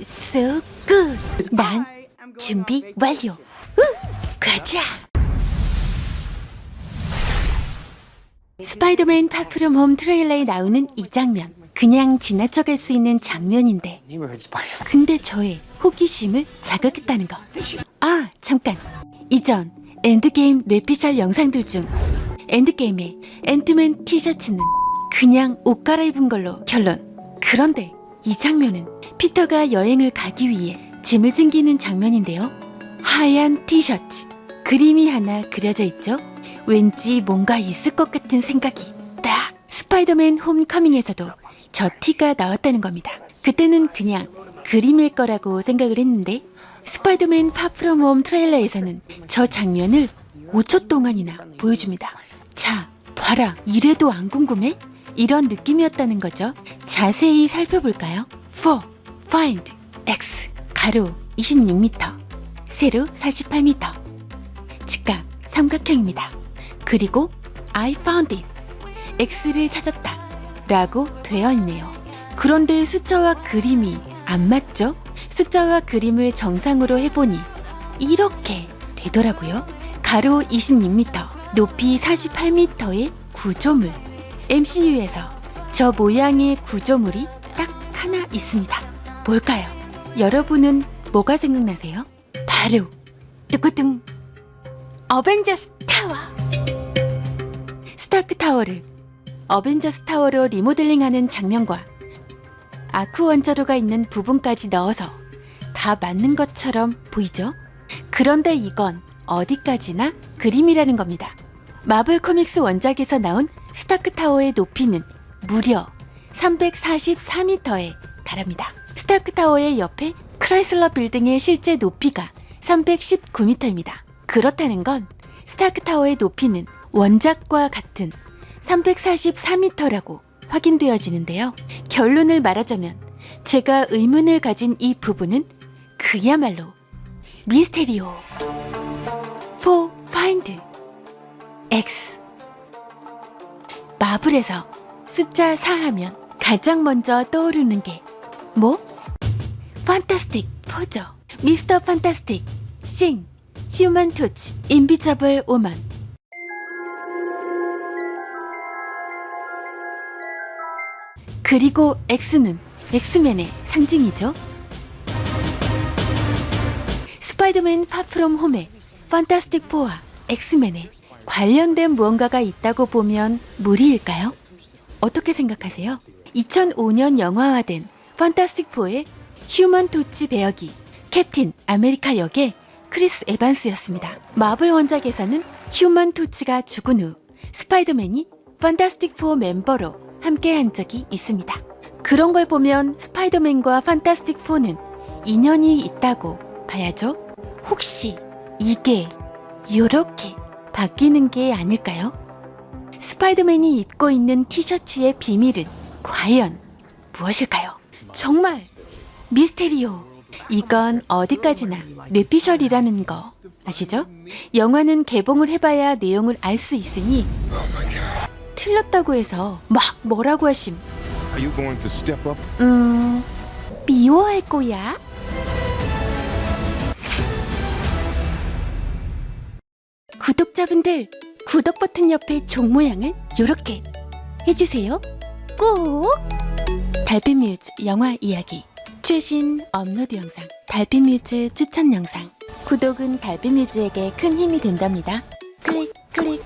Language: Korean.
so good. 난 준비 완료. 우, 가자. 스파이더맨 파프롬 홈 트레일러에 나오는 이 장면. 그냥 지나쳐갈 수 있는 장면인데. 근데 저의 호기심을 자극했다는 거. 아, 잠깐. 이전 엔드게임 뇌피셜 영상들 중 엔드게임의 앤트맨 티셔츠는 그냥 옷 갈아입은 걸로 결론. 그런데 이 장면은 피터가 여행을 가기 위해 짐을 챙기는 장면인데요. 하얀 티셔츠. 그림이 하나 그려져 있죠. 왠지 뭔가 있을 것 같은 생각이 딱 스파이더맨 홈커밍에서도 저 티가 나왔다는 겁니다. 그때는 그냥 그림일 거라고 생각을 했는데 스파이더맨 파프롬 홈 트레일러에서는 저 장면을 5초 동안이나 보여줍니다. 자, 봐라. 이래도 안 궁금해? 이런 느낌이었다는 거죠. 자세히 살펴볼까요? For, find, x, 가로 26m, 세로 48m, 직각 삼각형입니다. 그리고 I found it, x를 찾았다 라고 되어 있네요. 그런데 숫자와 그림이 안 맞죠? 숫자와 그림을 정상으로 해보니 이렇게 되더라고요. 가로 26m, 높이 48m의 구조물. MCU에서 저 모양의 구조물이 딱 하나 있습니다. 뭘까요? 여러분은 뭐가 생각나세요? 바로 뚜꾸뚱 어벤져스 타워. 스타크 타워를 어벤져스 타워로 리모델링하는 장면과 아쿠 원자로가 있는 부분까지 넣어서 다 맞는 것처럼 보이죠? 그런데 이건 어디까지나 그림이라는 겁니다. 마블 코믹스 원작에서 나온 스타크 타워의 높이는 무려 344m에 달합니다. 스타크 타워의 옆에 크라이슬러 빌딩의 실제 높이가 319m입니다. 그렇다는 건 스타크 타워의 높이는 원작과 같은 344m라고 확인되어지는데요. 결론을 말하자면 제가 의문을 가진 이 부분은 그야말로 미스테리오. For find X 마블에서 숫자 4 하면 가장 먼저 떠오르는 게 뭐? 판타스틱 4죠. 미스터 판타스틱, 싱, 휴먼 토치, 인비저블 오만. 그리고 X는 엑스맨의 상징이죠. 스파이더맨 파프롬 홈에 판타스틱 4와 엑스맨에 관련된 무언가가 있다고 보면 무리일까요? 어떻게 생각하세요? 2005년 영화화된 판타스틱 4의 휴먼 토치 배역이 캡틴 아메리카 역의 크리스 에반스였습니다. 마블 원작에서는 휴먼 토치가 죽은 후 스파이더맨이 판타스틱 4 멤버로 함께한 적이 있습니다. 그런 걸 보면 스파이더맨과 판타스틱 4는 인연이 있다고 봐야죠. 혹시 이게 요렇게 바뀌는 게 아닐까요? 스파이더맨이 입고 있는 티셔츠의 비밀은 과연 무엇일까요? 정말 미스테리오. 이건 어디까지나 뇌피셜이라는 거 아시죠? 영화는 개봉을 해봐야 내용을 알 수 있으니 틀렸다고 해서 막 뭐라고 하심. 음, 미워할 거야. 구독자분들, 구독 버튼 옆에 종 모양을 이렇게 해주세요. 꼭! 달빛뮤즈 영화 이야기 최신 업로드 영상 달빛뮤즈 추천 영상 구독은 달빛뮤즈에게 큰 힘이 된답니다. 클릭 클릭